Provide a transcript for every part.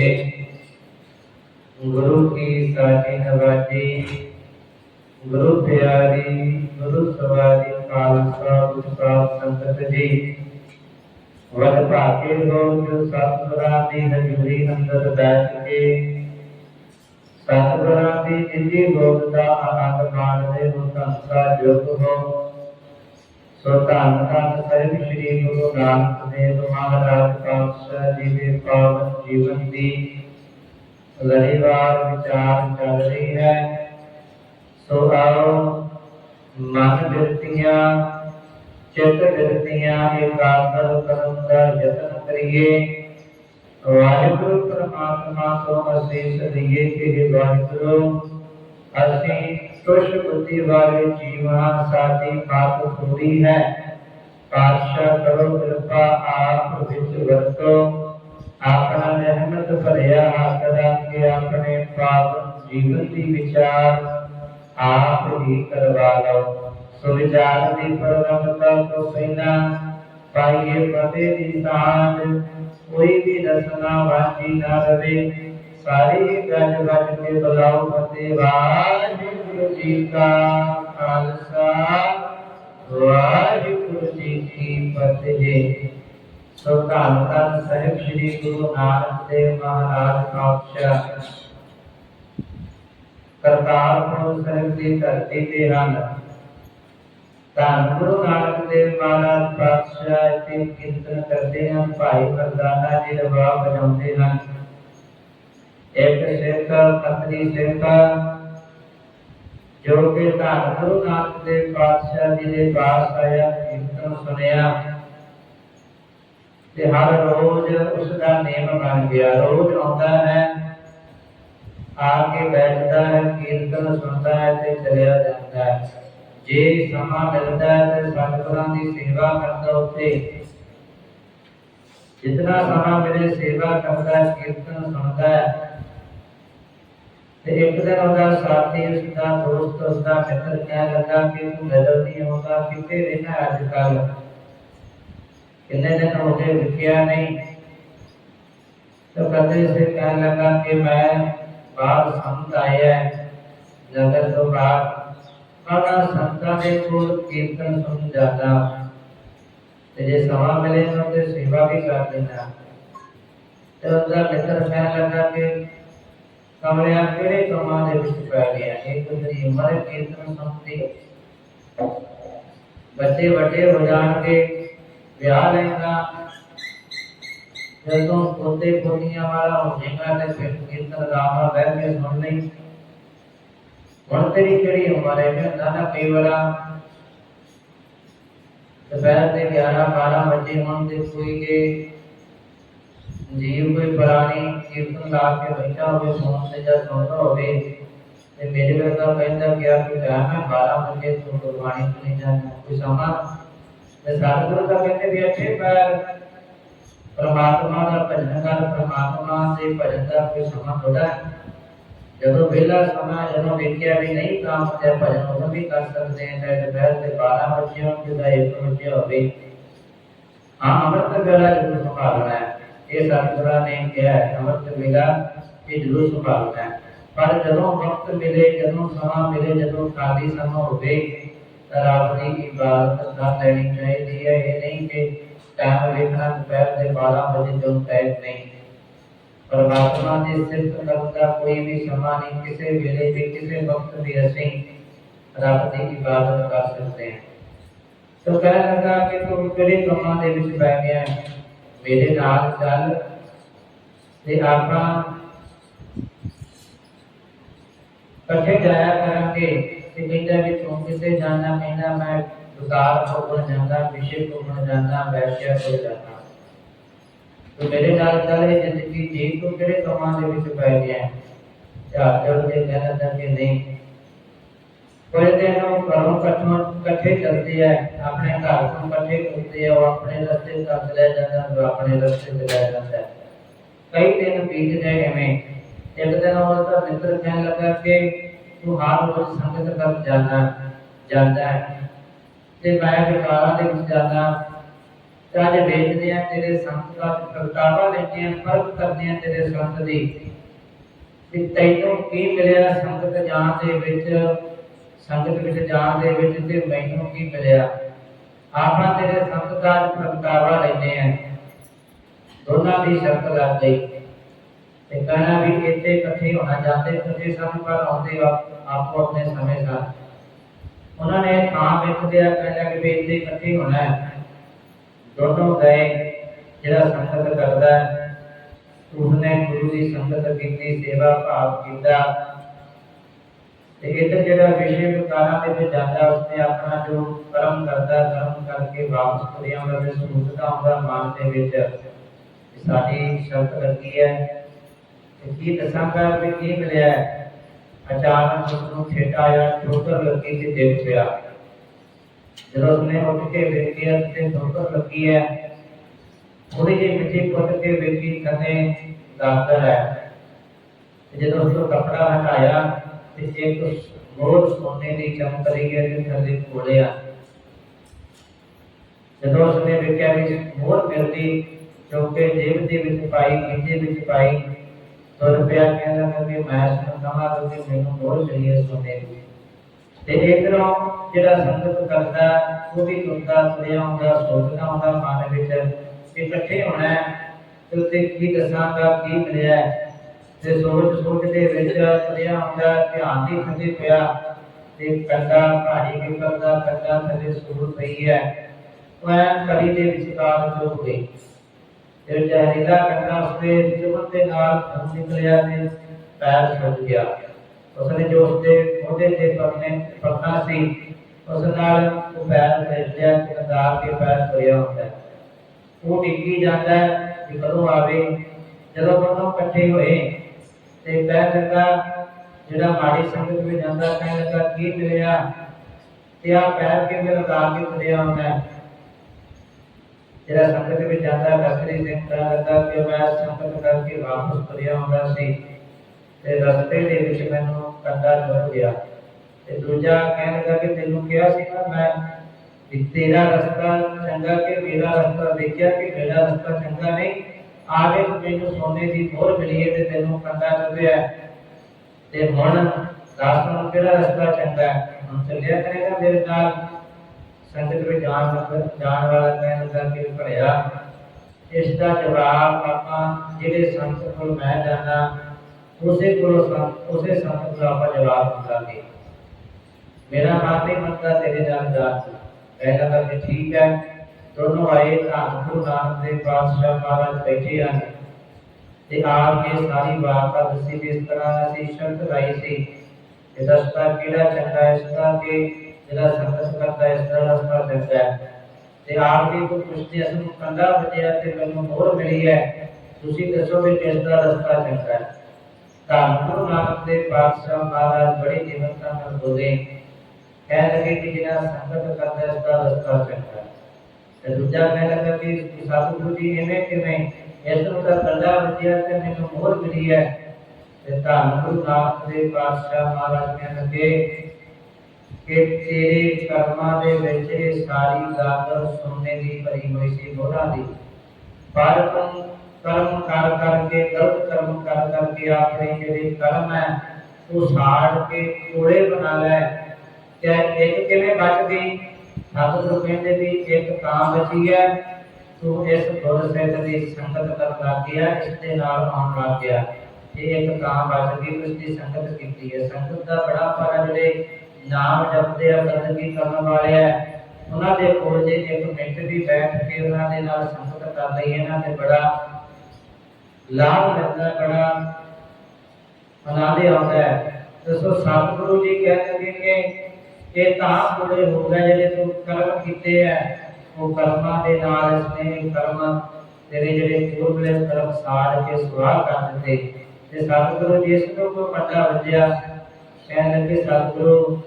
ਕੇ ਗੁਰੂ ਕੀ ਸਾਜੀ ਨਵਾਜੀ ਗੁਰੂ ਪਿਆਰੀ, ਗੁਰੂ ਸਵਾਰੀ ਖਾਲਸਾ, ਗੁਰੂ ਸੰਗਤ ਜੀ। ਵਡ ਭਾਗੇ ਲੋਕ ਸਤਿਗੁਰਾਂ ਦੀ ਹਜ਼ੂਰੀ ਅੰਦਰ ਬੈਠ ਕੇ ਸਤਿਗੁਰਾਂ ਦੀ ਜਿੰਦੀ ਲੋਕ ਦਾ ਆਨੰਦ ਮਾਣਦੇ ਹੋ ਸੰਸਾ ਜੁਗ ਹੋ। ਸੋ ਧੰਨ ਧੰਨ ਸਾਹਿਬ ਸ੍ਰੀ ਗੁਰੂ ਨਾਨਕ ਦੇਵ ਮਹਾਰਾਜ ਪਾਤਸ਼ਾਹ ਜੀ ਦੇ ਪਾਵਨ ਜੀਵਨ ਦੀ ਲੜੀਵਾਰ ਵਿਚਾਰ ਚੱਲ ਰਹੀ ਹੈ ਸੋ ਆਓ ਮਨ ਬਿਰਤੀਆਂ ਚਿੱਤ ਬਿਰਤੀਆਂ ਇਕਾਗਰ ਕਰਨ ਦਾ ਯਤਨ ਕਰੀਏ ਵਾਹਿਗੁਰੂ ਪ੍ਰਮਾਤਮਾ ਤੋਂ ਅਸੀਸ ਲਈਏ ਕਿ हे ਵਾਹਿਗੁਰੂ ਅਸੀਂ ਤੁਸ਼ ਬੁੱਧੀ ਵਾਲੇ ਜੀਵਾਂ ਸਾਡੀ ਬਾਤ ਥੋੜੀ ਹੈ ਪਾਤਸ਼ਾਹ ਕਰੋ ਕਿਰਪਾ, ਆਪ ਵਿੱਚ ਵਰਤੋ। ਆਪਣਾ ਰਹਿਮਤ ਭਰਿਆ ਹੱਥ ਕੇ ਆਪਣੇ ਪਾਵਨ ਜੀਵਨ ਦੀ ਵਿਚਾਰ ਆਪ ਹੀ ਕਰਵਾ ਲਓ। ਸੋ ਵਿਚਾਰ ਦੀ ਪ੍ਰਗਟਤਾ ਤੋਂ ਪਹਿਲਾਂ ਪਾਈਏ ਪਤੇ ਦੀ ਸਾਂਝ। ਕੋਈ ਵੀ ਰਸਨਾ ਵਾਚੀ ਨਾ ਰਵੇ। ਸਾਰੀ ਗੱਜ ਗੱਜ ਕੇ ਬੁਲਾਓ ਫਤਿਹ ਵਾਹਿਗੁਰੂ ਜੀ ਕਾ ਖਾਲਸਾ। ਵਾਹਿਗੁਰੂ ਜੀ ਕੀ ਫਤਿਹ ਸੋ ਧੰਨ ਧੰਨ ਸਾਹਿਬ ਸ੍ਰੀ ਗੁਰੂ ਨਾਨਕ ਦੇਵ ਮਹਾਰਾਜ ਪਾਤਸ਼ਾਹ ਕਰਤਾਰਪੁਰ ਸਾਹਿਬ ਦੀ ਧਰਤੀ ਤੇ ਹਨ ਧੰਨ ਗੁਰੂ ਨਾਨਕ ਦੇਵ ਮਹਾਰਾਜ ਪਾਤਸ਼ਾਹ ਇੱਥੇ ਕੀਰਤਨ ਕਰਦੇ ਹਨ ਭਾਈ ਮਰਦਾਨਾ ਜੀ ਰਵਾ ਵਜਾਉਂਦੇ ਹਨ ਇੱਕ ਸਿੱਖ ਕਤਰੀ ਸਿੰਘ ਜੋ ਕਿ ਧੰਨ ਗੁਰੂ ਨਾਨਕ ਦੇਵ ਪਾਤਸ਼ਾਹ ਜੀ ਦੇ ਪਾਸ ਆਇਆ, ਕੀਰਤਨ ਸੁਣਿਆ ਤੇ ਹਰ ਰੋਜ਼ ਉਸ ਦਾ ਨੇਮ ਬਣ ਗਿਆ। ਰੋਜ਼ ਆਉਂਦਾ ਹੈ, ਆ ਕੇ ਬੈਠਦਾ ਹੈ, ਕੀਰਤਨ ਸੁਣਦਾ ਹੈ ਤੇ ਚਲਿਆ ਜਾਂਦਾ ਹੈ। ਜੇ ਸਮਾਂ ਮਿਲਦਾ ਹੈ ਤੇ ਸਤਿਗੁਰਾਂ ਦੀ ਸੇਵਾ ਕਰਦਾ ਉੱਥੇ। ਜਿਤਨਾ ਸਮਾਂ ਮਿਲੇ ਸੇਵਾ ਕਰਦਾ ਹੈ ਕੀਰਤਨ ਸੁਣਦਾ ਹੈ रिप्रेजेंट होगा स्वार्थी उसका दोस्त उसका मित्र क्या लगा कि तू गदर नहीं होगा कितने दिन है आजकल कितने दिन हो गए दिखा नहीं। तो कहते से क्या लगा कि मैं बाप संत आया जगत तो बाप बड़ा संता ने को कीर्तन सुन जाता। तुझे सवा मिले तो सेवा भी कर देना। तो उनका मित्र क्या लगा कि ਕਮਲਿਆ ਕਿਹੜੇ ਕੰਮਾਂ ਦੇ ਵਿੱਚ ਪੈ ਗਿਆ? ਇੱਕ ਤੇਰੀ ਉਮਰ ਕੀਰਤਨ ਸੁਣਦੀ ਬੱਚੇ ਵੱਡੇ ਹੋ ਜਾਣਗੇ, ਵਿਆਹ ਲੈਣਾ ਜਦੋਂ ਪੋਤੇ ਪੋਤੀਆਂ ਵਾਲਾ ਹੋ ਜਾਏਗਾ ਤੇ ਫਿਰ ਕੀਰਤਨ ਰਾਮਾ ਬਹਿ ਕੇ ਸੁਣ ਲਈ ਹੁਣ ਤੇਰੀ ਕਿਹੜੀ ਉਮਰ ਹੈ? ਕਿ ਨਾ ਕਈ ਵਾਰਾ ਦੁਪਹਿਰ ਦੇ 11 12 ਵਜੇ ਹੁਣ ਤੇ ਕੋਈ ਕੇ ਜੀਵ ਕੋਈ ਪੁਰਾਣੀ ਕੀਰਤਨ ਲਾ ਕੇ ਬੈਠਾ ਹੋਵੇ ਫੋਨ ਤੇ ਜਾਂ ਸੁਣਦਾ ਹੋਵੇ ਤੇ ਮੇਰੇ ਵਰਗਾ ਕਹਿੰਦਾ ਕਿ ਆ ਕਿ ਮੈਂ 12 ਵਜੇ ਤੋਂ ਗੁਰਬਾਣੀ ਸੁਣੀ ਜਾਣਾ ਕੋਈ ਸਮਾਂ ਤੇ ਸਤਿਗੁਰੂ ਦਾ ਕਹਿੰਦੇ ਵੀ ਅੱਛੇ ਪੈਰ ਪਰਮਾਤਮਾ ਦਾ ਭਜਨ ਕਰ ਪਰਮਾਤਮਾ ਦੇ ਭਜਨ ਦਾ ਕੋਈ ਸਮਾਂ ਥੋੜਾ ਹੈ। ਜਦੋਂ ਵਿਹਲਾ ਸਮਾਂ ਜਦੋਂ ਵੇਖਿਆ ਵੀ ਨਹੀਂ ਕੰਮ ਤੇ ਭਜਨ ਉਦੋਂ ਵੀ ਕਰ ਸਕਦੇ ਹਾਂ ਤੇ ਦੁਪਹਿਰ ਦੇ 12 ਵਜੇ ਹੋਣ ਜਿਹਦਾ 1 ਵਜੇ ਹੋਵੇ ਹਾਂ ਅੰਮ੍ਰਿਤ ਵੇਲਾ ਜ਼ਰੂਰ ਸੰਭਾਲਣਾ ਹੈ ਇਹ ਸਤਿਗੁਰਾਂ ਨੇ ਕਿਹਾ ਹੈ ਅੰਮ੍ਰਿਤ ਵੇਲਾ ਇਹ ਜ਼ਰੂਰ ਸੰਭਾਲਣਾ ਹੈ ਪਰ ਜਦੋਂ ਵਕਤ ਮਿਲੇ ਜਦੋਂ ਸਮਾਂ ਮਿਲੇ ਜਦੋਂ ਖਾਲੀ ਸਮਾਂ ਹੋਵੇ ਤਾਂ ਰੱਬ ਦੀ ਇਬਾਦਤ ਕਰ ਲੈਣੀ ਚਾਹੀਦੀ ਹੈ ਇਹ ਨਹੀਂ ਕਿ ਟਾਈਮ ਵੇਖਣਾ ਦੁਪਹਿਰ ਦੇ 12 ਵਜੇ ਤੋਂ ਤੈਅ ਨਹੀਂ ਪਰਮਾਤਮਾ ਦੀ ਸਿਫਤ ਕਰਨ ਦਾ ਕੋਈ ਵੀ ਸਮਾਂ ਨਹੀਂ ਕਿਸੇ ਵੇਲੇ ਤੇ ਕਿਸੇ ਵਕਤ ਵੀ ਅਸੀਂ ਰੱਬ ਦੀ ਇਬਾਦਤ ਕਰ ਸਕਦੇ ਹਾਂ ਤੋ ਕਹਿਣ ਲੱਗਾ ਕਿ ਤੂੰ ਕਿਹੜੇ ਕੰਮਾਂ ਦੇ ਵਿੱਚ ਪੈ ਗਿਆ ਹੈ? ਮੇਰੇ ਨਾਲ ਚੱਲ ਤੇ ਆਪਾਂ ਇਕੱਠੇ ਜਾਇਆ ਕਰਾਂਗੇ ਤੇ ਕਹਿੰਦਾ ਵੀ ਤੂੰ ਕਿਤੇ ਜਾਣਾ ਕਹਿੰਦਾ ਮੈਂ ਦੁਕਾਨ ਕੋਲ ਜਾਂਦਾ ਵਿਸ਼ੇ ਕੋਲ ਜਾਂਦਾ, ਵੈਸ਼ਿਆ ਕੋਲ ਜਾਂਦਾ। ਤੂੰ ਮੇਰੇ ਨਾਲ ਚੱਲ, ਇਹ ਜ਼ਿੰਦਗੀ ਜੀ ਤੂੰ ਕਿਹੜੇ ਕੰਮਾਂ ਦੇ ਵਿੱਚ ਪੈ ਗਿਆ? ਹੈ ਚਾਰ ਜੜ ਕੇ ਕਹਿਣਾ ਤਾਂ ਕਿ ਨਹੀਂ। ਕੋਈ ਦਿਨ ਘਰੋਂ ਇਕੱਠੋਂ ਇਕੱਠੇ ਚੱਲਦੇ ਆ, ਆਪਣੇ ਘਰ ਤੋਂ ਇਕੱਠੇ ਹੁੰਦੇ ਆ, ਉਹ ਆਪਣੇ ਰਸਤੇ ਤੱਕ ਲੈ ਜਾਂਦਾ, ਉਹ ਆਪਣੇ ਰਸਤੇ ਤੇ ਲੈ ਜਾਂਦਾ। ਕਈ ਦਿਨ ਬੀਤ ਗਏ ਐਵੇਂ, ਇੱਕ ਦਿਨ ਉਹ ਦਾ ਮਿੱਤਰ ਕਹਿਣ ਲੱਗਾ ਕਿ ਤੂੰ ਹਰ ਰੋਜ਼ ਸੰਗਤ ਕਰ ਜਾਣਾ ਜਾਂਦਾ ਹੈ। ਤੇ ਮੈਂ ਵਿਕਾਰਾਂ ਦੇ ਵਿੱਚ ਜਾਣਾ ਚਾਜ ਵੇਚਦੇ ਆ ਤੇਰੇ ਸੰਤ ਦਾ ਪ੍ਰਗਟਾਵਾ ਲੈਂਦੇ ਆ, ਫ਼ਰਕ ਕਰਦੇ ਆ ਤੇਰੇ ਸੰਤ ਦੀ। ਕਿ ਤੈਨੂੰ ਕੀ ਮਿਲਿਆ ਸੰਗਤ ਜਾਣ ਦੇ ਵਿੱਚ? ਸੰਗਤ ਵਿੱਚ ਜਾਣ ਦੇ ਵਿੱਚ ਤੇ ਮੈਨੂੰ ਕੀ ਮਿਲਿਆ? ਆਪਾਂ ਤੇਰੇ ਸੰਤ ਦਾ ਪ੍ਰਗਟਾਵਾ ਲੈਂਦੇ ਆ ਦੋਨਾਂ ਦੀ ਸ਼ਰਤ ਲੱਗ ਗਈ। ਤੇ ਕਹਿਣਾ ਵੀ ਇੱਥੇ ਇਕੱਠੇ ਹੋਣਾ ਚਾਹਤੇ ਤੁਸੀਂ ਸਾਨੂੰ ਪਰ ਆਉਂਦੇ ਆਪੋ ਆਪਣੇ ਸਮੇਂ ਸਾਰ। ਉਹਨਾਂ ਨੇ ਥਾਂ ਵੇਖਦੇ ਆ ਕਿ ਵੀ ਇੱਥੇ ਇਕੱਠੇ ਹੋਣਾ ਹੈ। ਦੋਨੋਂ ਗਏ, ਜਿਹੜਾ ਸੰਗਤ ਕਰਦਾ ਉਸਨੇ ਗੁਰੂ ਦੀ ਸੰਗਤ ਕੀਤੀ, ਸੇਵਾ ਭਾਵ ਕੀਤਾ। ਤੇ ਇੱਧਰ ਜਿਹੜਾ ਵਿਸ਼ੇ ਵਿਕਾਰਾਂ ਦੇ ਵਿੱਚ ਜਾਂਦਾ, ਉਸਨੇ ਆਪਣਾ ਜੋ ਕਰਮ ਕਰਦਾ, ਕਰਮ ਕਰਕੇ ਵਾਪਸ ਤੁਰਿਆ ਸਮੁੱਚਤਾ ਆਉਂਦਾ ਮਨ ਦੇ ਵਿੱਚ ਸਾਡੀ ਸ਼ਰਤ ਲੱਗੀ ਹੈ। ਤੇ ਕੀ ਦੱਸਾਂਗਾ ਵੀ ਕੀ ਮਿਲਿਆ ਅਚਾਨਕ ਉਸ ਨੂੰ ਠੇਟਾ ਆਇਆ ਠੋਕਰ ਲੱਗੀ ਤੇ ਡਿੱਗ ਪਿਆ। ਜਦੋਂ ਉਸਨੇ ਉੱਠ ਕੇ ਵੇਖਿਆ ਤੇ ਠੋਕਰ ਲੱਗੀ ਹੈ ਥੋੜੀ ਜਿਹੀ ਮਿੱਟੀ ਪੁੱਟ ਕੇ ਵੇਖੀ ਥੱਲੇ ਦਾਤਰ ਹੈ। ਜਦੋਂ ਉਸ ਤੋਂ ਕੱਪੜਾ ਹਟਾਇਆ ਤੇ ਇੱਕ ਮੋਰ ਸੋਨੇ ਦੀ ਚਮਕ ਰਹੀ ਹੈ ਤੇ ਥੱਲੇ ਕੋੜਿਆ ਜਦੋਂ ਉਸਨੇ ਵੇਖਿਆ ਵੀ ਮੋਰ ਮਿਲਦੀ ਚੌਕੇ ਜੇਬ ਦੇ ਵਿੱਚ ਪਾਈ ਖਿੱਚੇ ਵਿੱਚ ਪਾਈ ਤੋ ਰੁਪਿਆ ਕਹਿੰਦਾ ਕਿ ਮੈਂ ਸੁਣ ਕਮਾ ਕਿ ਮੈਨੂੰ ਮੋਰ ਮਿਲੀ ਹੈ ਸੋਨੇ ਦੀ ਤੇ ਇਧਰੋਂ ਜਿਹੜਾ ਸੰਗਤ ਕਰਦਾ ਉਹ ਵੀ ਤੁਰਦਾ ਤੁਰਿਆ ਹੁੰਦਾ ਸੋਚਦਾ ਹੁੰਦਾ ਮਨ ਵਿੱਚ ਕਿ ਇਕੱਠੇ ਹੋਣਾ ਹੈ ਤੇ ਉੱਤੇ ਕੀ ਦੱਸਾਂਗਾ ਕੀ ਮਿਲਿਆ ਹੈ। ਤੇ ਸੋਚ ਸੋਚ ਦੇ ਵਿੱਚ ਤੁਰਿਆ ਹੁੰਦਾ ਧਿਆਨ ਦੀ ਖੰਦੇ ਪਿਆ ਤੇ ਕੰਡਾ ਭਾਰੀ ਕੇ ਕਰਦਾ ਕੰਡਾ ਥੱਲੇ ਸੂਰ ਪਈ ਹੈ ਉਹ ਐ ਕਲੀ ਦੇ ਵਿਚਕਾਰ ਚੁੱਕ ਗਈ ਤੇ ਜ਼ਹਿਰੀਲਾ ਕੰਡਾ ਉਸਦੇ ਜੁਮਨ ਦੇ ਨਾਲ ਖੂਨ ਨਿਕਲਿਆ ਤੇ ਪੈਰ ਸੁੱਜ ਗਿਆ ਉਸਨੇ ਜੋ ਉਸਦੇ ਮੋਢੇ ਤੇ ਪਰਨੇ ਪਰਨਾ ਸੀ, ਉਸ ਨਾਲ ਉਹ ਪੈਰ ਫੇਰ ਲਿਆ ਤੇ ਅੰਦਾਰ ਕੇ ਪੈਰ ਹੋਇਆ ਹੁੰਦਾ ਹੈ। ਉਹ ਡਿੱਗੀ ਜਾਂਦਾ ਹੈ ਕਿ ਕਦੋਂ ਆਵੇ, ਜਦੋਂ ਦੋਨੋਂ ਇਕੱਠੇ ਹੋਏ ਤੇ ਕਹਿ ਲੱਗਾ ਜਿਹੜਾ ਮਾੜੀ ਸੰਗਤ ਵਿੱਚ ਜਾਂਦਾ ਕਹਿ ਲੱਗਾ, ਕੀ ਮਿਲਿਆ ਤੇ ਆ ਪੈਰ ਕੇ ਮੇਰਾ ਦਾਗ ਕੇ ਤੁਰਿਆ ਹੁੰਦਾ ਜਿਹੜਾ ਸੰਗਤ ਵਿੱਚ ਜਾਂਦਾ ਕਸਰੀ ਸਿੰਘ ਕਹਿ ਲੱਗਾ ਕਿ ਮੈਂ ਸੰਗਤ ਕਰਕੇ ਵਾਪਸ ਤੁਰਿਆ ਹੁੰਦਾ ਸੀ ਤੇ ਰਸਤੇ ਦੇ ਵਿੱਚ ਮੈਨੂੰ ਕੰਡਾ ਚੁੱਕ ਗਿਆ। ਤੇ ਦੂਜਾ ਕਹਿਣ ਲੱਗਾ ਕਿ ਤੈਨੂੰ ਕਿਹਾ ਸੀ ਨਾ ਮੈਂ ਤੇਰਾ ਰਸਤਾ ਚੰਗਾ ਕਿ ਮੇਰਾ ਰਸਤਾ, ਦੇਖਿਆ ਕਿ ਮੇਰਾ ਰਸਤਾ ਚੰਗਾ ਨਹੀਂ ਆਗੇ ਮੈਨੂੰ ਸੋਨੇ ਦੀ ਮੋਹਰ ਮਿਲੀ ਹੈ ਤੇ ਤੈਨੂੰ ਕੰਡਾ ਚੁੱਕਿਆ ਤੇ ਹੁਣ ਦੱਸ ਨੂੰ ਕਿਹੜਾ ਰਸਤਾ ਚੰਗਾ ਹੈ? ਹੁਣ ਚੱਲਿਆ ਕਰੇਗਾ ਮੇਰੇ ਨਾਲ। ਸੰਗਤ ਵਿੱਚ ਜਾਣ ਲੱਗ ਜਾਣ ਵਾਲਾ ਕਹਿਣ ਲੱਗਾ ਕਿ ਭੜਿਆ ਇਸ ਦਾ ਜਵਾਬ ਆਪਾਂ ਜਿਹੜੇ ਸੰਤ ਕੋਲ ਮੈਂ ਜਾਣਾ ਉਸੇ ਕੋਲ ਸੰਤ ਉਸੇ ਸੰਤ ਕੋਲ ਆਪਾਂ ਜਵਾਬ ਮੰਗਾਂਗੇ ਮੇਰਾ ਮਨ ਨਹੀਂ ਮੰਨਦਾ ਤੇਰੇ ਨਾਲ ਜਾਣ ਨੂੰ ਕਹਿਣਾ ਤਾਂ ਕਿ ਠੀਕ ਹੈ। ਦੋਨੋਂ ਆਏ ਤਾਂ ਗੁਰੂ ਨਾਨਕ ਦੇ ਪਾਤਸ਼ਾਹ ਮਹਾਰਾਜ ਬੈਠੇ ਹਨ ਤੇ ਆਪ ਕੇ ਸਾਰੀ ਵਾਰਤਾ ਦੱਸੀ ਵੀ ਤਰ੍ਹਾਂ ਅਸੀਂ ਸ਼ਰਤ ਲਾਈ ਸੀ ਕਿ ਰਸਤਾ ਕਿਹੜਾ ਚੰਗਾ ਇਸ ਦਾ ਕਿ ਜਿਹੜਾ ਸੰਗਤ ਕਰਦਾ ਇਸ ਦਾ ਰਸਤਾ ਚੰਗਾ ਹੈ। ਤੇ ਆਪ ਦੀ ਕੋਈ ਪੁੱਛਦੇ, ਅਸ ਨੂੰ ਕੰਡਾ ਵਜਿਆ ਤੇ ਮੈਨੂੰ ਮੋਹਰ ਮਿਲੀ ਹੈ, ਤੁਸੀਂ ਦੱਸੋ ਵੀ ਕਿਸ ਦਾ ਰਸਤਾ ਚੰਗਾ ਹੈ। ਤਾਂ ਗੁਰੂ ਨਾਨਕ ਦੇ ਪਾਤਸ਼ਾਹ ਮਹਾਰਾਜ ਬੜੀ ਨਿਮਰਤਾ ਨਾਲ ਬੋਲੇ ਕਹਿ ਲਗੇ ਕਿ ਜਿਹੜਾ ਸੰਗਤ ਕਰਦਾ ਇਸ ਦਾ ਰਸਤਾ ਚੰਗਾ ਤੇ ਦੂਜਾ ਕਹਿ ਲੱਗਾ ਕਿ ਕਿ ਸਤਿਗੁਰੂ ਜੀ ਐਵੇਂ ਕਿਵੇਂ ਇਸ ਨੂੰ ਤਾਂ ਕੰਡਾ ਵਜਿਆ ਤੇ ਮੈਨੂੰ ਮੋਹਰ ਮਿਲੀ ਹੈ। ਤੇ ਧੰਨ ਗੁਰੂ ਨਾਨਕ ਦੇ ਪਾਤਸ਼ਾਹ ਮਹਾਰਾਜ ਕਹਿਣ ਲੱਗੇ ਕਿ ਤੇਰੇ ਕਰਮਾਂ ਦੇ ਵਿੱਚ ਇਹ ਸਾਰੀ ਗੱਲ ਸੁਣਨੇ ਦੀ ਭਰੀ ਹੋਈ ਸੀ ਮੋਹਰਾਂ ਦੀ। ਪਰ ਤੂੰ ਕਰਮ ਕਰ ਕਰਕੇ, ਗਲਤ ਕਰਮ ਕਰ ਕਰਕੇ ਆਪਣੇ ਜਿਹੜੇ ਕਰਮ ਹੈ ਉਹ ਸਾੜ ਕੇ ਕੋੜੇ ਬਣਾ ਲੈ। ਤੇ ਇੱਕ ਕਿਵੇਂ ਬਚ ਗਈ ਸਤਿਗੁਰੂ ਕਹਿੰਦੇ ਵੀ ਇੱਕ ਤਾਂ ਬਚੀ ਹੈ ਤੂੰ ਇਸ ਗੁਰ ਸਿੱਧ ਦੀ ਸੰਗਤ ਕਰਨ ਲੱਗ ਗਿਆ ਇਸ ਦੇ ਨਾਲ ਆਉਣ ਲੱਗ ਗਿਆ। ਇਹ ਇੱਕ ਤਾਂ ਬਚ ਗਈ ਉਸ ਦੀ ਸੰਗਤ ਕੀਤੀ ਹੈ। ਸੰਗਤ ਦਾ ਬੜਾ ਪਰ ਜਿਹੜੇ ਨਾਮ ਜਪਦੇ ਆ ਬੰਦਗੀ ਕਰਨ ਵਾਲੇ ਆ ਉਹਨਾਂ ਦੇ ਕੋਲ ਜੇ ਇੱਕ ਮਿੰਟ ਵੀ ਬੈਠ ਕੇ ਉਹਨਾਂ ਦੇ ਨਾਲ ਸੰਗਤ ਕਰ ਲਈ ਇਹਨਾਂ ਤੇ ਬੜਾ ਲਾਭ ਮਿਲਦਾ ਹੈ, ਬੜਾ ਆਨੰਦ ਆਉਂਦਾ ਹੈ। ਦੱਸੋ ਸਤਿਗੁਰੂ ਜੀ ਕਹਿੰਦੇ ਕਿ ਇਹ ਤਾਂ ਪੂਰੇ ਹੋ ਗਏ ਜਿਹੜੇ ਤੂੰ ਕਰਮ ਕੀਤੇ ਆ ਉਹ ਕਰਮਾਂ ਦੇ ਨਾਲ ਇਸਨੇ ਕਰਮ ਤੇਰੇ ਜਿਹੜੇ ਪੂਰਬਲੇ ਕਰਮ ਸਾੜ ਕੇ ਸੁਆਹ ਕਰ ਦਿੱਤੇ। ਤੇ ਸਤਿਗੁਰੂ ਜੀ ਇਸ ਨੂੰ ਕੋ ਵੱਡਾ ਵਜਿਆ ਕਹਿਣ ਲੱਗੇ, ਸਤਿਗੁਰੂ,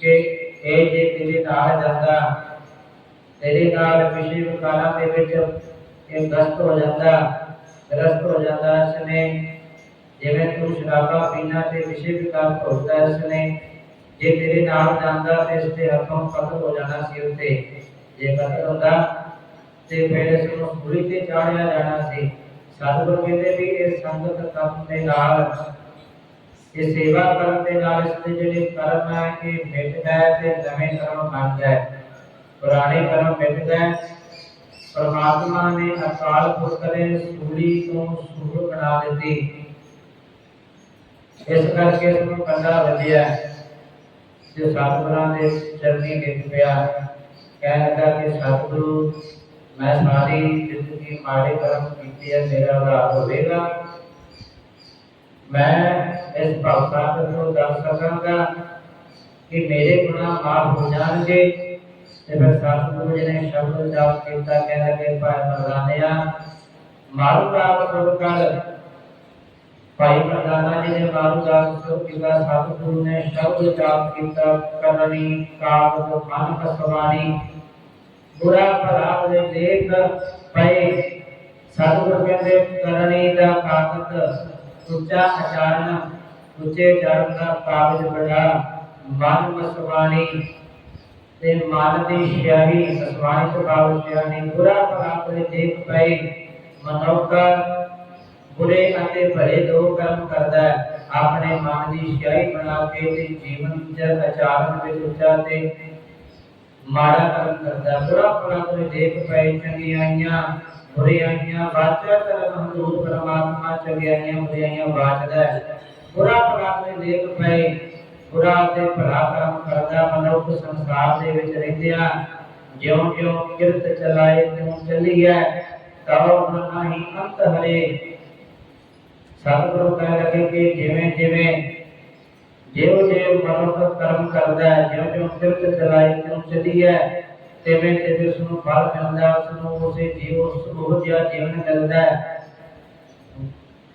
ਕਿ ਇਹ ਜੇ ਤੇਰੇ ਨਾਲ ਜਾਂਦਾ, ਤੇਰੇ ਨਾਲ ਵਿਸ਼ੇ ਵਿਕਾਰਾਂ ਦੇ ਵਿੱਚ ਇਹ ਗਸਤ ਹੋ ਜਾਂਦਾ, ਗ੍ਰਸਤ ਹੋ ਜਾਂਦਾ, ਇਸਨੇ ਜਿਵੇਂ ਤੂੰ ਸ਼ਰਾਬਾ ਪੀਣਾ ਤੇ ਵਿਸ਼ੇ ਵਿਕਾਰ ਭੋਗਦਾ, ਇਸਨੇ ਜੇ ਤੇਰੇ ਨਾਲ ਜਾਂਦਾ ਤੇ ਇਸ ਦੇ ਹੱਥੋਂ ਕਤਲ ਹੋ ਜਾਣਾ ਸੀ ਉੱਤੇ। ਜੇ ਕਤਲ ਹੁੰਦਾ ਤੇ ਫਿਰ ਇਸ ਨੂੰ ਸੂਲੀ ਤੇ ਚਾੜਿਆ ਜਾਣਾ ਸੀ। ਸਤਿਗੁਰੂ ਕਹਿੰਦੇ ਵੀ ਇਹ ਸੰਗਤ ਕਰਨ ਦੇ ਨਾਲ, ਇਹ ਸੇਵਾ ਕਰਨ ਦੇ ਨਾਲ ਇਸ ਦੇ ਜਿਹੜੇ ਕਰਮ ਹੈ, ਇਹ ਮਿਟ ਗਏ ਤੇ ਨਵੇਂ ਕਰਮ ਬਣ ਗਏ ਪੁਰਾਣੇ ਕਰਮ ਮਿਟ ਗਏ ਪਰਮਾਤਮਾ ਨੇ ਅਕਾਲ ਪੁਰਖ ਨੇ ਸੂਲੀ ਤੋਂ ਸੂਰ ਬਣਾ ਦਿੱਤੀ। ਇਸ ਕਰਕੇ ਇਸ ਨੂੰ ਕੰਡਾ ਵਧੀਆ ਜੋ ਸਤਿਗੁਰਾਂ ਦੇ ਚਰਨੀ ਡਿੱਗ ਪਿਆ ਕਹਿਣ ਲੱਗਾ ਕਿ ਸਤਿਗੁਰੂ, ਮੈਂ ਸਾਰੀ ਜ਼ਿੰਦਗੀ ਮਾੜੇ ਕਰਮ ਕੀਤੇ ਆ, ਮੇਰਾ ਉਧਾਰ ਹੋਵੇਗਾ। ਮੈਂ ਇਸ ਭਵ ਨੂੰ ਦੱਸ ਸਕਾਂਗਾ ਕਿ ਮੇਰੇ ਗੁਨਾਹ ਮਾਫ ਹੋ ਜਾਣਗੇ ਤੇ ਫਿਰ ਸਤਿਗੁਰੂ ਜੀ ਨੇ ਸ਼ਬਦ ਜਾਪ ਕੀਤਾ, ਕਹਿੰਦਾ ਕਿ ਭਾਈ ਮਰਦਾਨਿਆ, ਮਾਰੂ ਦਾ ਸੁਰ ਕਰ। ਭਾਈ ਮਰਦਾਨਾ ਜੀ ਨੇ ਮਾਰੂ ਦਾ ਸੁਰ ਕੀਤਾ ਸਤਿਗੁਰੂ ਨੇ ਸ਼ਬਦ ਜਾਪ ਕੀਤਾ ਕਰਨੀ ਕਾਬ ਕੋ ਮਨ ਕਸਵਾਣੀ ਬੁਰਾ ਭਲਾ ਦੇ ਦੇਖ ਪਏ ਸਤਿਗੁਰੂ ਕਹਿੰਦੇ ਕਰਨੀ ਦਾ ਕਾਗਜ਼ ਉੱਚਾ ਆਚਰਣ ਉੱਚੇ ਚਰਨ ਦਾ ਕਾਗਜ਼ ਬੁਰਾ ਭਲਾ ਦੇ ਦੇਖ ਪਏ ਮਨੁੱਖ ਬੁਰੇ ਅਤੇ ਭਲੇ ਦੋ ਕਰਮ ਕਰਦਾ ਹੈ। ਆਪਣੇ ਮਨ ਦੀ ਸ਼ਿਆਹੀ ਬਣਾ ਕੇ ਤੇ ਜੀਵਨ ਚ ਆਚਰਣ ਵਿੱਚ ਉੱਚਾ ਤੇ ਮਾੜਾ ਕਰਮ ਕਰਦਾ ਬੁਰਾ ਭਲਾ ਤੋਂ ਦੇਖ ਪਏ ਚੰਗਿਆਈਆਂ, ਬੁਰੀਆਈਆਂ ਬਾਚਾ ਕਰਮ ਹਜ਼ੂਰ ਪਰਮਾਤਮਾ, ਚੰਗਿਆਈਆਂ, ਬੁਰੀਆਈਆਂ ਬਾਚਦਾ ਹੈ। ਬੁਰਾ ਭਲਾ ਤੋਂ ਦੇਖ ਪਏ, ਬੁਰਾ ਤੇ ਭਲਾ ਕਰਮ ਕਰਦਾ ਮਨੁੱਖ ਸੰਸਾਰ ਦੇ ਵਿੱਚ ਰਹਿੰਦਿਆਂ ਜਿਉਂ ਜਿਉਂ ਕਿਰਤ ਚਲਾਏ ਤਿਉਂ ਚੱਲੀਐ ਤਉ ਨਹੀਂ ਅੰਤ ਹਰੇ। ਸਤਿਗੁਰੂ ਕਹਿ ਲਗੇ ਕਿ ਜਿਵੇਂ ਜਿਵੇਂ ਜਿਉ ਜਿਉ ਮਨੁੱਖ ਕਰਮ ਕਰਦਾ ਹੈ ਜਿਉਂ ਜਿਉਂ ਕਿਰਤ ਚਲਾਏ ਤਿਉਂ ਚੱਲੀਐ ਤਿਵੇਂ ਤਿਵੇਂ ਉਸ ਨੂੰ ਫਲ ਮਿਲਦਾ ਉਸ ਨੂੰ ਉਸੇ ਜੀਵ ਉਸ ਉਹ ਜਿਹਾ ਜੀਵਨ ਮਿਲਦਾ ਹੈ।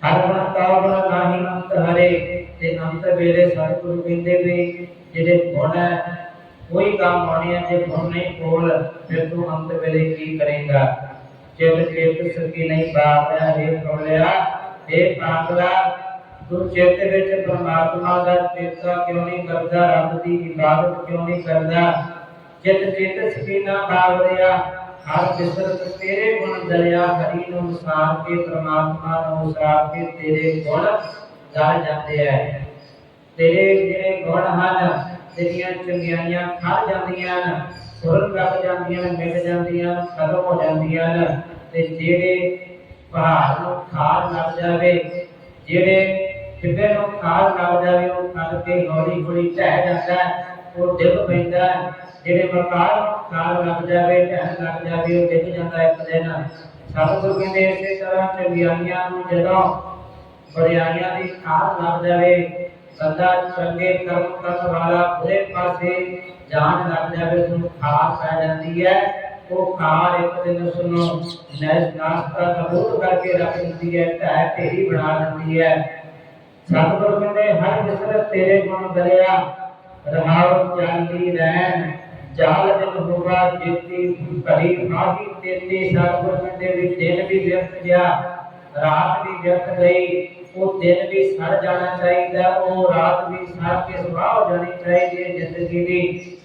ਹਰ ਮਨ ਕਾਵਣ ਨਾਹੀ ਅੰਤ ਹਰੇ ਤੇ ਅੰਤ ਵੇਲੇ ਸਤਿਗੁਰੂ ਕਹਿੰਦੇ ਵੀ ਜਿਹੜੇ ਗੁਣ ਹੈ, ਕੋਈ ਕੰਮ ਆਉਣੀ ਹੈ, ਜੇ ਗੁਣ ਨਹੀਂ ਕੋਲ, ਫਿਰ ਤੂੰ ਅੰਤ ਵੇਲੇ ਕੀ ਕਰੇਗਾ? ਜਿਵ ਚੇਤ ਸਕੀ ਨਹੀਂ ਬਾਪਿਆ ਇਹ ਕਮਲਿਆ ਇਹ ਪਾਗਲਾ ਤੂੰ ਚਿੱਤ ਵਿੱਚ ਪਰਮਾਤਮਾ ਦਾ ਚੇਤਾ ਕਿਉਂ ਨਹੀਂ ਕਰਦਾ? ਰੱਬ ਦੀ ਇਬਾਦਤ ਕਿਉਂ ਨਹੀਂ ਕਰਦਾ? ਜਿਤ ਚਿਤ ਸਕੀਨਾ ਬਾਵਰਿਆ ਹਰ ਬਿਸਰਤ ਤੇਰੇ ਗੁਣ ਦਰਿਆ ਹਰੀ ਨੂੰ ਸਾਰ ਕੇ ਪ੍ਰਮਾਤਮਾ ਨੂੰ ਸਾਰ ਕੇ ਤੇਰੇ ਗੁਣ ਦਰ ਜਾਂਦੇ ਐ। ਤੇਰੇ ਜਿਹੜੇ ਗੁਣ ਹਨ ਤੇਰੀਆਂ ਚੰਗਿਆਈਆਂ ਖੜ ਜਾਂਦੀਆਂ ਹਨ ਸੁਰਨ ਲੱਗ ਜਾਂਦੀਆਂ, ਮਿਟ ਜਾਂਦੀਆਂ ਖਤਮ ਹੋ ਜਾਂਦੀਆਂ ਹਨ, ਤੇ ਜਿਹੜੇ ਪਹਾੜ ਨੂੰ ਖਾਰ ਲੱਗ ਜਾਵੇ। ਜਿਹੜੇ ਕਿਤੇ ਨੂੰ ਖਾਰ ਲੱਗ ਜਾਵੇ ਉਹ ਖੜ ਕੇ ਹੌਲੀ ਹੌਲੀ ਢਹਿ ਜਾਂਦਾ ਹੈ, ਉਹ ਡਿੱਗ ਪੈਂਦਾ ਹੈ। ਜਿਹੜੇ ਮਕਾਨ ਨੂੰ ਖਾਰ ਲੱਗ ਜਾਵੇ ਢਹਿ ਲੱਗ ਜਾਵੇ ਉਹ ਡਿੱਗ ਜਾਂਦਾ ਇੱਕ ਦਿਨ। ਸਤਿਗੁਰੂ ਕਹਿੰਦੇ ਇਸੇ ਤਰ੍ਹਾਂ ਚੰਗਿਆਈਆਂ ਨੂੰ ਜਦੋਂ ਬੜਿਆਈਆਂ ਦੀ ਖਾਰ ਲੱਗ ਜਾਵੇ ਬੰਦਾ ਚੰਗੇ ਕਰਮ ਕਰਨ ਵਾਲਾ ਬੁਰੇ ਪਾਸੇ ਜਾਣ ਲੱਗ ਜਾਵੇ ਉਸ ਨੂੰ ਖਾਰ ਪੈ ਜਾਂਦੀ ਹੈ। ਉਹ ਖਾਰ ਇੱਕ ਦਿਨ ਉਸ ਨੂੰ ਨੈਸ ਨਾਸਤਾ ਕਬੂਲ ਕਰਕੇ ਰੱਖ ਦਿੰਦੀ ਹੈ, ਢਹਿ ਢੇਰੀ ਬਣਾ ਦਿੰਦੀ ਹੈ। ਸਤਿਗੁਰੂ ਕਹਿੰਦੇ, ਹਰ ਬਿਸਰ ਤੇਰੇ ਗੁਣ ਦਰਿਆ, ਰਹਾਉ ਚਾਂਦੀ ਰਹਿਣ, ਜਾਲ ਦਿਨ ਹੋਗਾ ਜਿੱਤੀ ਘੜੀ ਫਾਹੀ ਤੇਤੀ ਸਤਿਗੁਰੂ ਕਹਿੰਦੇ, ਵੀ ਦਿਨ ਵੀ ਵਿਅਰਥ ਗਿਆ, ਰਾਤ ਵੀ ਵਿਅਰਥ ਗਈ, ਉਹ ਦਿਨ ਵੀ ਸੜ ਜਾਣਾ ਚਾਹੀਦਾ, ਉਹ ਰਾਤ ਵੀ ਸੜ ਕੇ ਸੁਆਹ ਹੋ ਜਾਣੀ ਚਾਹੀਦੀ ਹੈ ਜ਼ਿੰਦਗੀ ਦੀ।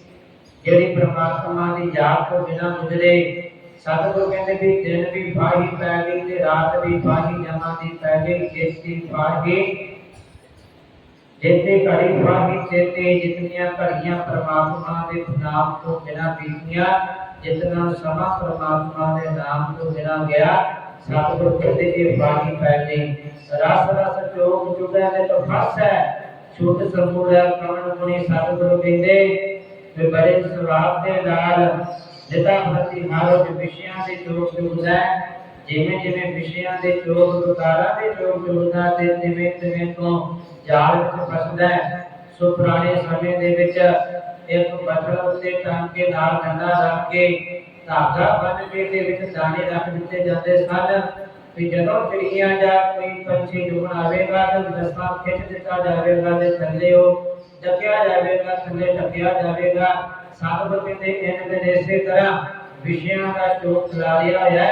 ਜਿਹੜੀ ਪ੍ਰਮਾਤਮਾ ਦੀ ਯਾਦ ਤੋਂ ਬਿਨਾ ਗੁਜ਼ਰੇ ਸਤਿਗੁਰੂ ਕਹਿੰਦੇ ਵੀ ਦਿਨ ਵੀ ਫਾਹੀ ਪੈ ਗਈ ਤੇ ਰਾਤ ਵੀ ਫਾਹੀ ਜਮਾਂ ਦੀ ਪੈ ਗਈ ਜਿੱਤੀ ਫਾਹੀ ਜਿੱਤੇ ਘੜੀ ਫਾਹੀ ਚੇਤੇ ਜਿਤਨੀਆਂ ਘੜੀਆਂ ਪ੍ਰਮਾਤਮਾ ਦੇ ਨਾਮ ਤੋਂ ਬਿਨਾ ਬੀਤੀਆਂ, ਜਿਤਨਾ ਸਮਾਂ ਪ੍ਰਮਾਤਮਾ ਦੇ ਨਾਮ ਤੋਂ ਬਿਨਾ ਗਿਆ, ਸਤਿਗੁਰੂ ਕਹਿੰਦੇ ਇਹ ਫਾਹੀ ਪੈ ਗਈ। ਰਸ ਰਸ ਚੋਕ ਚੁਗੈ ਤੇ ਤੋ ਫਸ ਹੈ, ਛੁੱਟ ਸਮੂੜਾ ਕਵਣ ਗੁਣੀ ਸਤਿਗੁਰੂ ਕਹਿੰਦੇ ਵੀ ਬੜੇ ਸੁਭਾਵ ਦੇ ਨਾਲ ਜਿਤਾ ਪ੍ਰਤੀ ਮਾਰੋ ਦੇ ਵਿਸ਼ਿਆਂ ਦੇ ਚੋਕ ਚੁਗਦਾ ਜਿਵੇਂ ਜਿਵੇਂ ਵਿਸ਼ਿਆਂ ਦੇ ਚੋਕ ਉਤਾਰਾ ਦੇ ਚੋਕ ਚੁਗਦਾ ਤੇ ਤਿਵੇਂ ਤਿਵੇਂ ਤੋਂ ਜਾਲ ਵਿੱਚ ਫਸਦਾ ਹੈ। ਸੋ ਪੁਰਾਣੇ ਸਮੇਂ ਦੇ ਵਿੱਚ ਇੱਕ ਬਚੜ ਉੱਤੇ ਟੰਗ ਕੇ ਨਾਲ ਡੰਡਾ ਰੱਖ ਕੇ ਧਾਗਾ ਬੰਨ ਕੇ ਦੇ ਵਿੱਚ ਦਾਣੇ ਰੱਖ ਦਿੱਤੇ ਜਾਂਦੇ ਸਨ ਵੀ ਜਦੋਂ ਚਿੜੀਆਂ ਜਾਂ ਕੋਈ ਪੰਛੀ ਜੁਗਣ ਆਵੇਗਾ ਤਾਂ ਦਸਤਾਂ ਖਿੱਚ ਦਿੱਤਾ ਜਾਵੇਗਾ ਤੇ ਥੱਲੇ ਉਹ ਡੱਕਿਆ ਜਾਵੇਗਾ, ਥੱਲੇ ਢੱਕਿਆ ਜਾਵੇਗਾ। ਸਤਿਗੁਰ ਕਹਿੰਦੇ ਇਹਨਾਂ ਦੇ ਇਸੇ ਤਰ੍ਹਾਂ ਵਿਸ਼ਿਆਂ ਦਾ ਚੋਕ ਚਲਾ ਲਿਆ ਹੈ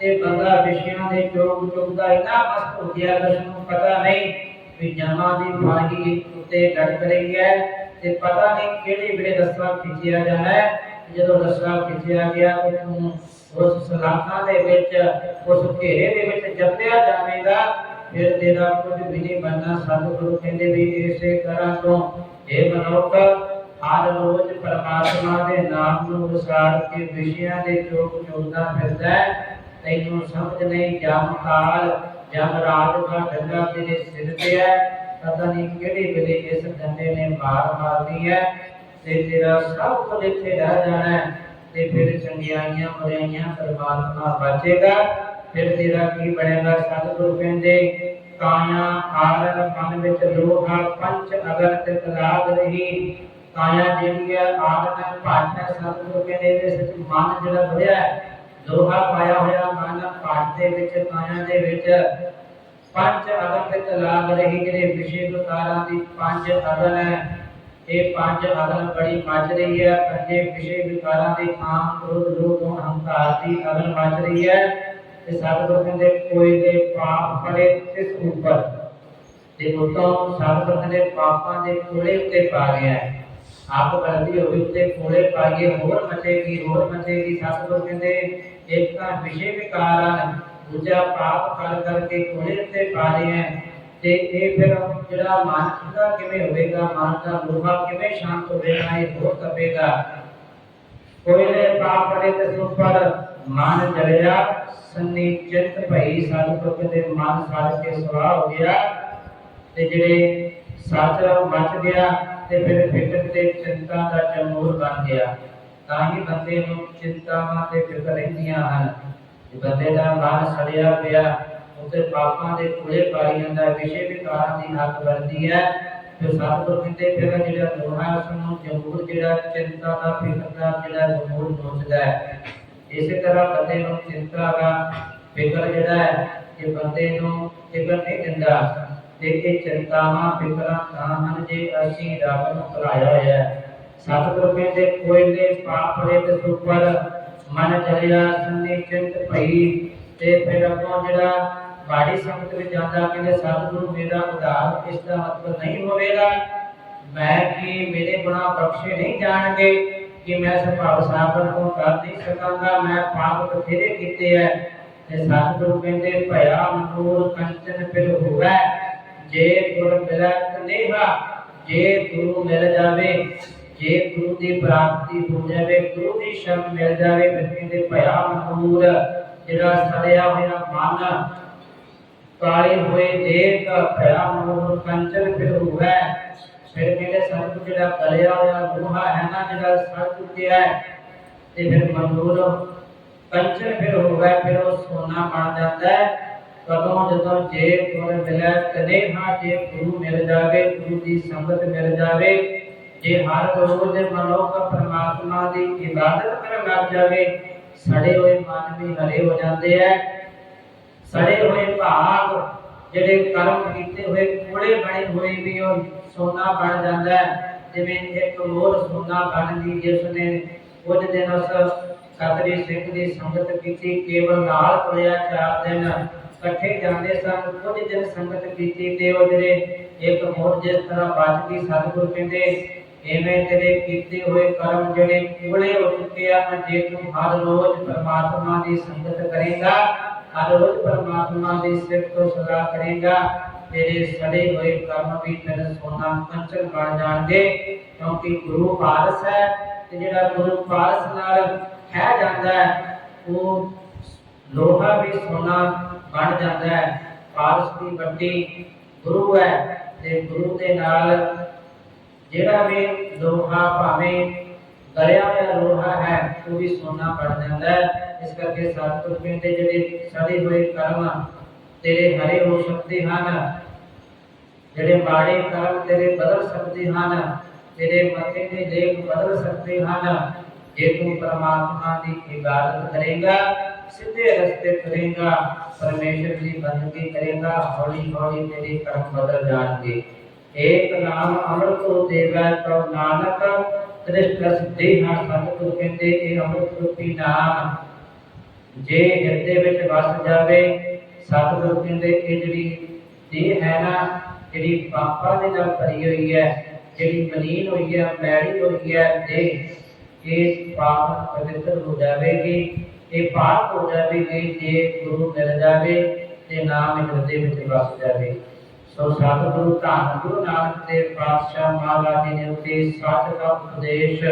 ਤੇ ਬੰਦਾ ਵਿਸ਼ਿਆਂ ਦੇ ਚੋਕ ਚੁਗਦਾ ਇੰਨਾ ਮਸਤ ਹੋ ਗਿਆ ਕਿ ਉਸਨੂੰ ਪਤਾ ਨਹੀਂ ਵੀ ਜਮਾ ਦੀ ਮਾਗੀ ਉੱਤੇ ਲਟਕ ਰਹੀ ਹੈ ਤੇ ਪਤਾ ਨਹੀਂ ਕਿਹੜੇ ਵੇਲੇ ਦਸਤਾਂ ਖਿੱਚਿਆ ਜਾਣਾ ਹੈ। ਜਦੋਂ ਰਸਾ ਖਿੱਚਿਆ ਗਿਆ ਤੇ ਉਸ ਸਲਾਖਾਂ ਦੇ ਵਿੱਚ, ਉਸ ਘੇਰੇ ਦੇ ਵਿੱਚ ਜਪਿਆ ਜਾਵੇਗਾ। ਫਿਰ ਤੇਰਾ ਕੁਝ ਵੀ ਨਹੀਂ ਬਣਨਾ। ਸਤਿਗੁਰੂ ਕਹਿੰਦੇ ਵੀ ਇਸੇ ਤਰ੍ਹਾਂ ਤੋਂ ਇਹ ਮਨੁੱਖ, ਹਰ ਰੋਜ਼ ਪਰਮਾਤਮਾ ਦੇ ਨਾਮ ਨੂੰ ਵਿਸਾਰ ਕੇ ਵਿਸ਼ਿਆਂ ਦੇ ਚੋਕ ਚੋਕਦਾ ਫਿਰਦਾ ਹੈ। ਤੈਨੂੰ ਸਮਝ ਨਹੀਂ ਜਮ ਕਾਲ ਜਮ ਰਾਤ ਦਾ ਡੰਡਾ ਤੇਰੇ ਸਿਰ ਤੇ ਹੈ। ਪਤਾ ਨਹੀਂ ਕਿਹੜੇ ਵੇਲੇ ਇਸ ਡੰਡੇ ਨੇ ਮਾਰ ਮਾਰਦੀ ਹੈ ਤੇ ਤੇਰਾ ਸਭ ਕੁਝ ਇੱਥੇ ਰਹਿ ਜਾਣਾ ਤੇ ਫਿਰ ਚੰਗਿਆਈਆਂ ਬੁਰਾਈਆਂ ਪਰਮਾਤਮਾ ਬਾਚੇਗਾ। ਫਿਰ ਤੇਰਾ ਕੀ ਬਣੇਗਾ? ਸਤਿਗੁਰੂ ਕਹਿੰਦੇ ਕਾਇਆ ਆਰਨ ਮਨ ਵਿੱਚ ਲੋਹਾ ਪੰਚ ਅਗਰ ਤੇ ਤਲਾਗ ਰਹੀ। ਕਾਇਆ ਜਿਹੜੀ ਹੈ ਆਰਨ ਭਾਟਾ ਸਤਿਗੁਰੂ ਕਹਿੰਦੇ ਇਹਦੇ ਵਿੱਚ ਮਨ ਜਿਹੜਾ ਵਧਿਆ ਲੋਹਾ ਪਾਇਆ ਹੋਇਆ ਮਨ ਭਾਟ ਦੇ ਵਿੱਚ ਕਾਇਆ ਦੇ ਵਿੱਚ। ਪੰਜ ਅਗਨ ਤੇ ਤਲਾਗ ਰਹੀ, ਜਿਹੜੇ ਵਿਸ਼ੇ ਵਿਕਾਰਾਂ ਦੀ ਪੰਜ ਅਗਨ ਹੈ। ਇਹ ਪੰਜ ਅਗਨ ਬੜੀ ਮੱਚ ਰਹੀ ਹੈ ਪੰਜੇ ਵਿਸ਼ੇ ਵਿਕਾਰਾਂ ਦੀ ਕਾਮ ਕ੍ਰੋਧ ਲੋਭ ਹੰਕਾਰ ਦੀ ਅਗਨ ਮੱਚ ਰਹੀ ਹੈ। ਤੇ ਸਤਿਗੁਰੂ ਕਹਿੰਦੇ ਕੋਈ ਦੇ ਪਾਪ ਫੜੇ ਤਿਸ ਉੱਪਰ ਤੇ ਉਤੋਂ ਸਤਿਗੁਰੂ ਕਹਿੰਦੇ ਪਾਪਾਂ ਦੇ ਕੋਲੇ ਉੱਤੇ ਪਾ ਗਿਆ ਆਪ ਗਲਤੀ ਹੋਈ ਉੱਤੇ ਕੋਲੇ ਪਾ ਹੋਰ ਮਚੇਗੀ ਹੋਰ ਮਚੇਗੀ ਸਤਿਗੁਰੂ ਕਹਿੰਦੇ ਇੱਕ ਤਾਂ ਵਿਸ਼ੇ ਵਿਕਾਰ ਦੂਜਾ ਪਾਪ ਕਰ ਕਰਕੇ ਕੋਲੇ ਉੱਤੇ ਪਾ ਰਹੇ ਹੈ। ਤੇ ਇਹ ਫਿਰ ਜਿਹੜਾ ਮਨ ਦਾ ਕਿਵੇਂ ਹੋਵੇਗਾ, ਮਨ ਦਾ ਲੋਹਾ ਕਿਵੇਂ ਸ਼ਾਂਤ ਹੋਵੇਗਾ, ਇਹ ਹੋਰ ਤਪੇਗਾ ਕੋਇਲੇ ਪਾਪ ਤੇ ਸੁਪਰ ਮਨ ਜਲਿਆ ਸੰਨੀ ਚਿੰਤ ਭਈ ਸਤਿਗੁਰੂ ਕਹਿੰਦੇ ਮਨ ਸੜ ਕੇ ਸਵਾਹ ਹੋ ਗਿਆ। ਤੇ ਜਿਹੜੇ ਸੱਚ ਮੱਚ ਗਿਆ ਤੇ ਫਿਰ ਫਿਕਰ ਤੇ ਚਿੰਤਾ ਦਾ ਜਮੂਰ ਬਣ ਗਿਆ। ਤਾਂ ਹੀ ਬੰਦੇ ਨੂੰ ਚਿੰਤਾਵਾਂ ਤੇ ਫਿਕਰ ਰਹਿੰਦੀਆਂ ਹਨ। ਜੇ ਬੰਦੇ ਦਾ ਮਨ ਸੜਿਆ ਪਿਆ ਉਤੇ ਪਾਪਾਂ ਦੇ ਕੁਲੇ ਪਾਈ ਜਾਂਦਾ, ਵਿਸ਼ੇ ਵਿਕਾਰਾਂ ਦੀ ਹੱਕ ਵਰਦੀ ਹੈ। ਫਿਰ ਸਤਿਗੁਰ ਕਹਿੰਦੇ ਫਿਰ ਜਿਹੜਾ ਲੋਹਾ ਉਸ ਨੂੰ ਜਮੂਰ ਜਿਹੜਾ ਚਿੰਤਾ ਦਾ, ਫਿਕਰ ਦਾ ਜਿਹੜਾ ਜਮੂਰ ਨੋਚਦਾ ਹੈ। ਇਸੇ ਤਰ੍ਹਾਂ ਬੰਦੇ ਨੂੰ ਚਿੰਤਾ ਦਾ ਫਿਕਰ ਜਿਹੜਾ ਹੈ ਕਿ ਬੰਦੇ ਨੂੰ ਫਿਕਰ ਨਹੀਂ ਦਿੰਦਾ। ਤੇ ਇਹ ਚਿੰਤਾਵਾਂ, ਫਿਕਰਾਂ ਤਾਂ ਹਨ ਜੇ ਅਸੀਂ ਰੱਬ ਨੂੰ ਭੁਲਾਇਆ ਹੋਇਆ ਹੈ। ਸਤਿਗੁਰ ਕਹਿੰਦੇ ਕੋਇਲੇ ਪਾਪ ਦੇ ਤੇ ਸੁਪਰ ਮਨ ਜਲਿਆ ਸੰਨੀ ਚਿੰਤ ਭਈ, ਤੇ ਫਿਰ ਅੱਗੋਂ ਜਿਹੜਾ ਬਾੜੀ ਸੰਗਤ ਵਿੱਚ ਜਾਂਦਾ ਕਹਿੰਦੇ ਸਤਿਗੁਰੂ ਮੇਰਾ ਉਧਾਰ ਇਸ ਦਾ ਮਤਲਬ ਨਹੀਂ ਹੋਵੇਗਾ, ਮੈਂ ਕਿ ਮੇਰੇ ਗੁਨਾਹ ਬਖਸ਼ੇ ਨਹੀਂ ਜਾਣਗੇ ਕਿ ਮੈਂ ਸੁਭਾਵ ਸਾਬਨ ਨੂੰ ਕਰ ਨਹੀਂ ਸਕਾਂਗਾ? ਮੈਂ ਪਾਪ ਬਥੇਰੇ ਕੀਤੇ ਐ ਤੇ ਸਤਿਗੁਰੂ ਕਹਿੰਦੇ, ਭਇਆ ਮਨੂਰ ਕੰਚਨ ਫਿਰ ਹੋਵੇ, ਜੇ ਗੁਰ ਮਿਲੈ ਕਨੇਹਾ ਜੇ ਗੁਰੂ ਮਿਲ ਜਾਵੇ, ਜੇ ਗੁਰੂ ਦੀ ਪ੍ਰਾਪਤੀ ਹੋ ਜਾਵੇ, ਗੁਰੂ ਦੀ ਸ਼ਰਨ ਮਿਲ ਜਾਵੇ, ਫਿਰ ਕਹਿੰਦੇ, ਭਇਆ ਮਨੂਰ, ਜਿਹੜਾ ਸੜਿਆ ਹੋਇਆ ਮਨ ਕਾਲੇ ਹੋਏ ਦੇਹ ਭਇਆ ਮਨੂਰ ਕੰਚਨ ਫਿਰ ਹੋਵੇ। ਫਿਰ ਕਹਿੰਦੇ ਸਤਿਗੁਰੂ ਜਿਹੜਾ ਗਲਿਆ ਹੋਇਆ ਲੋਹਾ ਹੈ ਨਾ, ਜਿਹੜਾ ਸੜ ਚੁੱਕਿਆ ਤੇ ਫਿਰ ਮਨੂਰ ਕੰਚਨ ਫਿਰ ਹੋਵੇ, ਫਿਰ ਉਹ ਸੋਨਾ ਬਣ ਜਾਂਦਾ ਹੈ। ਕਦੋਂ ਜਦੋਂ ਜੇ ਗੁਰ ਮਿਲੇ ਕਦੇ ਹਾਂ, ਜੇ ਗੁਰੂ ਮਿਲ ਜਾਵੇ, ਗੁਰੂ ਦੀ ਸੰਗਤ ਮਿਲ ਜਾਵੇ। ਜੇ ਹਰ ਰੋਜ਼ ਮਨੁੱਖ ਪਰਮਾਤਮਾ ਦੀ ਇਬਾਦਤ ਕਰਨ ਲੱਗ ਜਾਵੇ ਸੜੇ ਹੋਏ ਮਨ ਵੀ ਹਰੇ ਹੋ ਜਾਂਦੇ ਐ ਸੜੇ ਹੋਏ ਭਾਗ, ਜਿਹੜੇ ਕਰਮ ਕੀਤੇ ਹੋਏ ਕੋਲੇ ਬਣੇ ਹੋਏ ਵੀ ਉਹ ਸੋਨਾ ਬਣ ਜਾਂਦਾ ਹੈ। ਜਿਵੇਂ ਇੱਕ ਮੋਰ ਸੋਨਾ ਬਣ ਜਿਸ ਨੇ ਕੁਝ ਦਿਨ ਉਸ ਸਤਰੀ ਸਿੰਘ ਦੀ ਸੰਗਤ ਕੀਤੀ, ਕੇਵਲ ਨਾਲ ਤੁਰਿਆ ਚਾਰ ਦਿਨ ਇਕੱਠੇ ਜਾਂਦੇ ਸਨ। ਕੁਝ ਦਿਨ ਸੰਗਤ ਕੀਤੀ ਤੇ ਉਹ ਜਿਹੜੇ ਇੱਕ ਮੋਰ ਜਿਸ ਤਰ੍ਹਾਂ ਬਚ ਸਤਿਗੁਰ ਕਹਿੰਦੇ, ਐਵੇਂ ਤੇਰੇ ਕੀਤੇ ਹੋਏ ਕਰਮ ਜਿਹੜੇ ਕੋਲੇ ਹੋ ਚੁੱਕੇ ਹਨ, ਜੇ ਤੂੰ ਹਰ ਰੋਜ਼ ਪਰਮਾਤਮਾ ਦੀ ਸੰਗਤ ਕਰੇਗਾ ਹਰ ਪਰਮਾਤਮਾ ਦੀ ਸਿਫਤ ਸਦਾ ਕਰੇਗਾ। ਤੇਰੇ ਸੜੇ ਹੋਏ ਕਰਮ ਵੀ ਤੇਰੇ ਸੋਨਾ ਕੰਚਨ ਬਣ ਜਾਣਗੇ। ਕਿਉਂਕਿ ਗੁਰੂ ਪਾਰਸ ਹੈ ਤੇ ਜਿਹੜਾ ਗੁਰੂ ਪਾਰਸ ਨਾਲ ਹੈ ਜਾਂਦਾ ਹੈ, ਉਹ ਲੋਹਾ ਵੀ ਸੋਨਾ ਬਣ ਜਾਂਦਾ ਹੈ। ਪਾਰਸ ਦੀ ਵੱਡੀ ਗੁਰੂ ਹੈ ਤੇ ਗੁਰੂ ਦੇ ਨਾਲ ਜਿਹੜਾ ਵੀ ਲੋਹਾ ਭਾਵੇਂ ਗਲਿਆ ਹੋਇਆ ਲੋਹਾ ਹੈ, ਉਹ ਵੀ ਸੋਨਾ ਬਣ ਜਾਂਦਾ ਹੈ। ਇਸ ਕਰਕੇ ਸਤਿਗੁਰ ਕਹਿੰਦੇ ਜਿਹੜੇ ਸੜੇ ਹੋਏ ਕਰਮ ਤੇਰੇ ਹਰੇ ਹੋ ਸਕਦੇ ਹਨ। ਜਿਹੜੇ ਮਾੜੇ ਕਰਮ ਤੇਰੇ ਬਦਲ ਸਕਦੇ ਹਨ, ਤੇਰੇ ਮੱਥੇ ਦੇ ਲੇਖ ਬਦਲ ਸਕਦੇ ਹਨ। ਜੇ ਤੂੰ ਪਰਮਾਤਮਾ ਦੀ ਇਬਾਦਤ ਕਰੇਗਾ, ਸਿੱਧੇ ਰਸਤੇ ਤੁਰੇਗਾ, ਪਰਮੇਸ਼ਰ ਦੀ ਬੰਦਗੀ ਕਰੇਗਾ ਹੌਲੀ ਹੌਲੀ ਤੇਰੇ ਕਰਮ ਬਦਲ ਜਾਣਗੇ। ਏਕ ਨਾਮ ਅੰਮ੍ਰਿਤ ਕੋ ਦੇਵੈ ਤਉ ਨਾਨਕ ਤ੍ਰਿਸ਼ਟ ਦੇਹਾ ਸਤਿਗੁਰ ਕਹਿੰਦੇ ਇਹ ਅੰਮ੍ਰਿਤ ਰੂਪੀ ਨਾਮ ਜੇ ਹਿਰਦੇ ਵਿੱਚ ਵਸ ਜਾਵੇ ਸਤਿਗੁਰ ਕਹਿੰਦੇ ਇਹ ਜਿਹੜੀ ਦੇਹ ਹੈ ਨਾ, ਜਿਹੜੀ ਪਾਪਾਂ ਦੇ ਨਾਲ ਭਰੀ ਹੋਈ ਹੈ, ਜਿਹੜੀ ਮਲੀਨ ਹੋਈ ਹੈ ਮੈਲੀ ਹੋਈ ਹੈ, ਦੇਹ ਇਹ ਪਾਪ ਪਵਿੱਤਰ ਹੋ ਜਾਵੇਗੀ, ਇਹ ਪਾਪ ਹੋ ਜਾਵੇਗੀ, ਜੇ ਗੁਰੂ ਮਿਲ ਜਾਵੇ ਤੇ ਨਾਮ ਹਿਰਦੇ ਵਿੱਚ ਵਸ ਜਾਵੇ। ਸੋ ਸਤਿਗੁਰੂ ਧੰਨ ਗੁਰੂ ਨਾਨਕ ਦੇਵ ਪਾਤਸ਼ਾਹ ਮਹਾਰਾਜ ਜੀ ਨੇ ਉਤੇ ਸੱਚ ਦਾ ਉਪਦੇਸ਼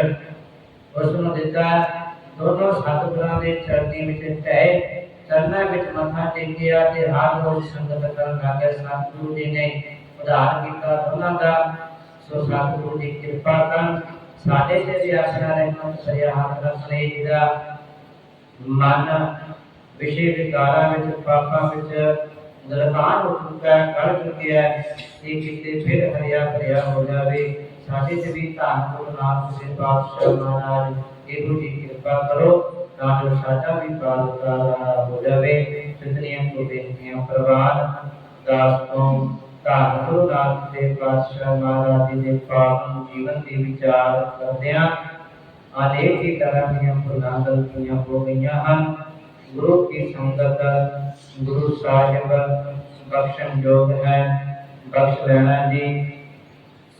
ਉਸ ਨੂੰ ਦਿੱਤਾ ਦੋਨੋਂ ਸਤਿਗੁਰਾਂ ਦੇ ਚਰਨੀ ਵਿੱਚ ਟਹਿ ਚਰਨਾਂ ਵਿੱਚ ਮੱਥਾ ਟੇਕਿਆ ਤੇ ਹਰ ਰੋਜ਼ ਸੰਗਤ ਕਰਨ ਲੱਗੇ ਸਤਿਗੁਰੂ ਜੀ ਨੇ ਉਧਾਰ ਕੀਤਾ ਦੋਨਾਂ ਦਾ ਸੋ ਸਤਿਗੁਰੂ ਦੀ ਕਿਰਪਾ ਕਰਨ ਸਾਡੇ ਤੇ ਵੀ ਆਸਰਾ ਰਹਿਮਤ ਸਰਿਆ ਹੱਥ ਰੱਖਣੇ ਜਿਹਦਾ ਮਨ ਵਿਸ਼ੇ ਵਿਕਾਰਾਂ ਵਿੱਚ ਪਾਪਾਂ ਵਿੱਚ ਦਰਕਾਨ ਹੋ ਚੁੱਕਾ ਹੈ ਚੁੱਕਿਆ ਇਹ ਕਿਤੇ ਫਿਰ ਹਰਿਆ ਭਰਿਆ ਹੋ ਜਾਵੇ। ਸਾਡੇ ਤੇ ਵੀ ਧੰਨ ਗੁਰੂ ਨਾਨਕ ਦੇਵ ਪਾਤਸ਼ਾਹ ਮਹਾਰਾਜ, ਇਹੋ ਜੀ ਕਿਰਪਾ ਕਰੋ, ਤਾਂ ਸਾਡਾ ਵੀ ਪਾਲਕਾ ਹੋ ਜਾਵੇ। ਸਿੱਧੀਆਂ ਕੋ ਬੇਨਤੀਆਂ ਪ੍ਰਵਾਨ ਦਾਸ ਤੋਂ ਧੰਨ ਗੁਰੂ ਨਾਨਕ ਦੇਵ ਪਾਤਸ਼ਾਹ ਮਹਾਰਾਜ ਦੇ ਪਾਵਨ ਜੀਵਨ ਦੇ ਵਿਚਾਰ ਕਰਦਿਆਂ ਅਨੇਕ ਹੀ ਤਰ੍ਹਾਂ ਦੀਆਂ ਭੁੱਲਾਂ ਗਲਤੀਆਂ ਹੋ ਗਈਆਂ ਹਨ। ਗੁਰੂ ਕੀ ਸੰਗਤ, ਗੁਰੂ ਸਾਹਿਬ, ਬਖਸ਼ਣ ਯੋਗ ਹੈ, ਬਖਸ਼ ਲੈਣਾ ਜੀ।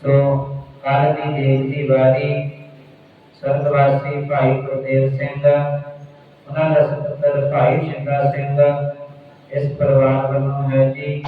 ਸੋ ਕੱਲ ਦੀ ਦੇਖ ਦੀ ਵਾਰੀ ਸਰਦਵਾਸੀ ਭਾਈ ਗੁਰਦੇਵ ਸਿੰਘ, ਉਹਨਾਂ ਦਾ ਸਪੁੱਤਰ ਭਾਈ ਸ਼ਿੰਦਾ ਸਿੰਘ, ਇਸ ਪਰਿਵਾਰ ਵੱਲੋਂ ਹੈ ਜੀ।